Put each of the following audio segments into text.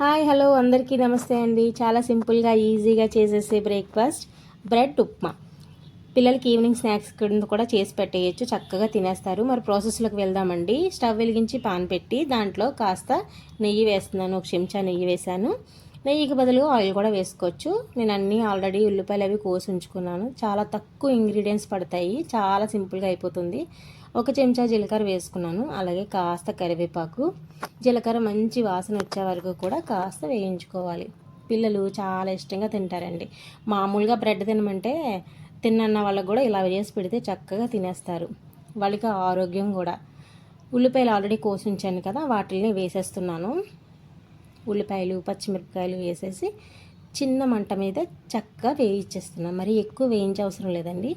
Hi hello అందరికీ నమస్తే అండి. చాలా సింపుల్గా ఈజీగా చేసేసే బ్రేక్ఫాస్ట్ బ్రెడ్ ఉప్మా. పిల్లలకి ఈవినింగ్ స్నాక్స్ కింద కూడా చేసి పెట్టేయచ్చు చక్కగా తినేస్తారు. మరి ప్రాసెస్లోకి వెళ్దామండి. స్టవ్ వెలిగించి పాన్ పెట్టి దాంట్లో కాస్త నెయ్యి వేస్తున్నాను ఒక చెంచా నెయ్యి వేశాను. నెయ్యికి బదులుగా ఆయిల్ కూడా వేసుకోవచ్చు. నేను అన్నీ ఆల్రెడీ ఉల్లిపాయలు అవి కోసి ఉంచుకున్నాను. చాలా తక్కువ ఇంగ్రీడియంట్స్ పడతాయి. చాలా సింపుల్గా అయిపోతుంది. ఒక చెంచా జీలకర్ర వేసుకున్నాను. అలాగే కాస్త కరివేపాకు. జీలకర్ర మంచి వాసన వచ్చే వరకు కూడా కాస్త వేయించుకోవాలి. పిల్లలు చాలా ఇష్టంగా తింటారండి. మామూలుగా బ్రెడ్ తినమంటే తిన్నన్న వాళ్ళకు కూడా ఇలా చేసి పెడితే చక్కగా తినేస్తారు. వాళ్ళకి ఆరోగ్యం కూడా. ఉల్లిపాయలు ఆల్రెడీ కోసి ఉంచాను కదా వాటిని వేసేస్తున్నాను. ఉల్లిపాయలు పచ్చిమిరపకాయలు వేసేసి చిన్న మంట మీద చక్కగా వేయించేస్తున్నాను మరి ఎక్కువ వేయించే అవసరం లేదండి.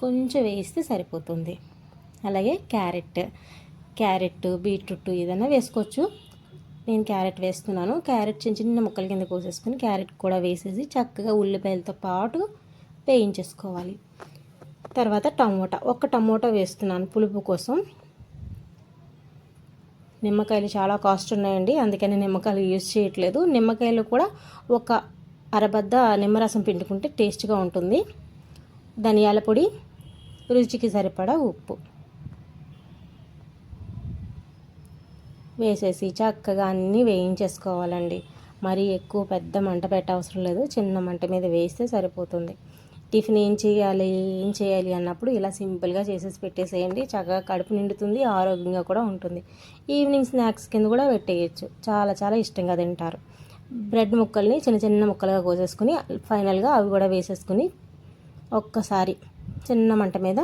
కొంచెం వేయిస్తే సరిపోతుంది. అలాగే క్యారెట్ క్యారెట్ బీట్రూట్ ఏదైనా వేసుకోవచ్చు. నేను క్యారెట్ వేస్తున్నాను. క్యారెట్ చిన్న చిన్న ముక్కల కింద కోసేసుకొని క్యారెట్ కూడా వేసేసి చక్కగా ఉల్లిపాయలతో పాటు వేయించేసుకోవాలి. తర్వాత టమోటా. ఒక టమోటా వేస్తున్నాను పులుపు కోసం. నిమ్మకాయలు చాలా కాస్ట్ ఉన్నాయండి. అందుకని నిమ్మకాయలు యూజ్ చేయట్లేదు. నిమ్మకాయలు కూడా ఒక అరబద్ద నిమ్మరసం పిండుకుంటే టేస్ట్గా ఉంటుంది. ధనియాల పొడి రుచికి సరిపడా ఉప్పు. వేసేసి చక్కగా అన్నీ వేయించేసుకోవాలండి. మరీ ఎక్కువ పెద్ద మంట పెట్ట అవసరం లేదు. చిన్న మంట మీద వేస్తే సరిపోతుంది. టిఫిన్ ఏం చేయాలి ఏం చేయాలి అన్నప్పుడు ఇలా సింపుల్గా చేసేసి పెట్టేసేయండి. చక్కగా కడుపు నిండుతుంది ఆరోగ్యంగా కూడా ఉంటుంది. ఈవినింగ్ స్నాక్స్ కింద కూడా పెట్టేయచ్చు. చాలా చాలా ఇష్టంగా తింటారు. బ్రెడ్ ముక్కల్ని చిన్న చిన్న ముక్కలుగా కోసేసుకుని ఫైనల్గా అవి కూడా వేసేసుకుని ఒక్కసారి చిన్న మంట మీద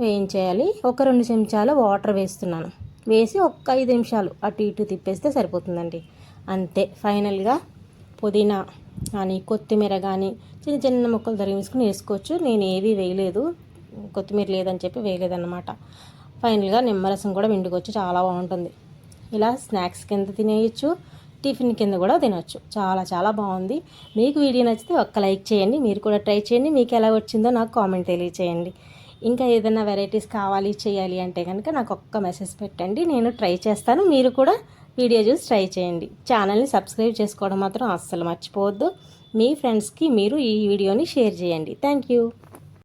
వేయించేయాలి. ఒక రెండు చెంచాలు వాటర్ వేస్తున్నాను. వేసి ఒక్క ఐదు నిమిషాలు అటు ఇటు తిప్పేస్తే సరిపోతుందండి. అంతే. ఫైనల్గా పుదీనా కానీ కొత్తిమీర కానీ చిన్న చిన్న ముక్కలు తరిగించుకుని వేసుకోవచ్చు. నేను ఏవి వేయలేదు. కొత్తిమీర లేదని చెప్పి వేయలేదన్నమాట. ఫైనల్గా నిమ్మరసం కూడా విండుకోవచ్చు చాలా బాగుంటుంది. ఇలా స్నాక్స్ కింద తినేయచ్చు. టిఫిన్ కింద కూడా తినొచ్చు. చాలా చాలా బాగుంది. మీకు వీడియో నచ్చితే ఒక్క లైక్ చేయండి. మీరు కూడా ట్రై చేయండి. మీకు ఎలా వచ్చిందో నాకు కామెంట్ తెలియచేయండి. ఇంకా ఏదైనా వెరైటీస్ కావాలి చేయాలి అంటే కనుక నాకు ఒక్క మెసేజ్ పెట్టండి. నేను ట్రై చేస్తాను. మీరు కూడా వీడియో చూసి ట్రై చేయండి. ఛానల్ని సబ్స్క్రైబ్ చేసుకోవడం మాత్రం అస్సలు మర్చిపోవద్దు. మీ ఫ్రెండ్స్కి మీరు ఈ వీడియోని షేర్ చేయండి. Thank you.